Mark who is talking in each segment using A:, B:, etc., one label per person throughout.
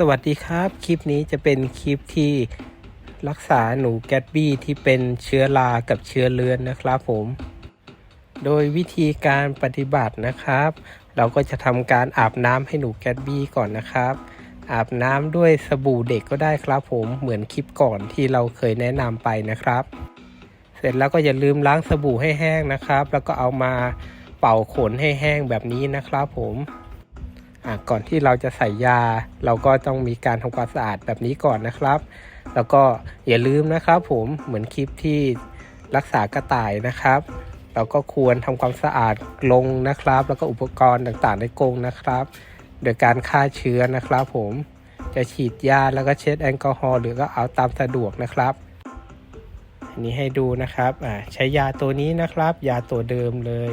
A: สวัสดีครับ คลิปนี้จะเป็นคลิปที่รักษาหนูแกตบี้ที่เป็นเชื้อรากับเชื้อเลือนนะครับผม โดยวิธีการปฏิบัตินะครับ เราก็จะทำการอาบน้ำให้หนูแกตบี้ก่อนนะครับ อาบน้ำด้วยสบู่เด็กก็ได้ครับผมเหมือนคลิปก่อนที่เราเคยแนะนำไปนะครับ เสร็จแล้วก็อย่าลืมล้างสบู่ให้แห้งนะครับ แล้วก็เอามาเป่าขนให้แห้งแบบนี้นะครับผม ก่อนที่เราจะใส่ยา เราก็ต้องมีการทำความสะอาดแบบนี้ก่อนนะครับ แล้วก็อย่าลืมนะครับ ผมเหมือนคลิปที่รักษากระต่ายนะครับ เราก็ควรทำความสะอาดกรงนะครับ แล้วก็อุปกรณ์ต่างๆในกรงนะครับ โดยการฆ่าเชื้อนะครับ ผมจะฉีดยาแล้วก็เช็ดแอลกอฮอล์หรือก็เอาตามสะดวกนะครับอันนี้ให้ดูนะครับใช้ยาตัวนี้นะครับ ยาตัวเดิมเลย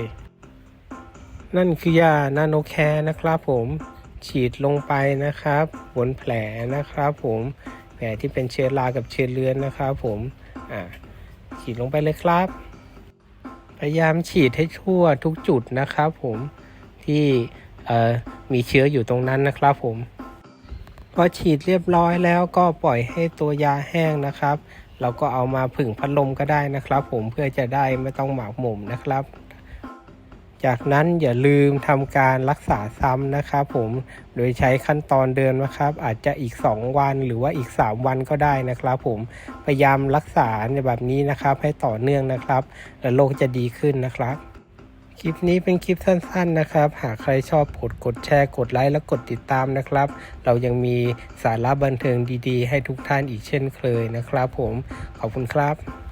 A: นั่นคือยานาโนแคร์นะครับผม ฉีดลงไปนะครับบนแผลนะครับ ผมแผลที่เป็นเชื้อรากับเชื้อเลือนนะครับ ผมอ่าฉีดลงไปเลยครับ พยายามฉีดให้ทั่วทุกจุดนะครับ ผมที่มีเชื้ออยู่ตรงนั้นนะครับผมพอฉีดเรียบร้อยแล้วก็ปล่อยให้ตัวยาแห้งนะครับ เราก็เอามาผึ่งพัดลมก็ได้นะครับ ผมเพื่อจะได้ไม่ต้องหมักหมมนะครับ จากนั้นอย่าลืมทำการรักษาซ้ำนะครับผมโดยใช้ขั้นตอนเดิมนะครับ อาจจะอีก 2 วันหรือว่าอีก 3 วันก็ได้นะครับ ผมพยายามรักษาในแบบนี้นะครับ ให้ต่อเนื่องนะครับ แล้วโรคจะดีขึ้นนะครับคลิปนี้เป็นคลิปสั้นๆนะครับ หากใครชอบกดกดแชร์ กดไลค์และกดติดตามนะครับ เรายังมีสาระบันเทิงดีๆ ให้ทุกท่านอีกเช่นเคยนะครับ ผมขอบคุณครับ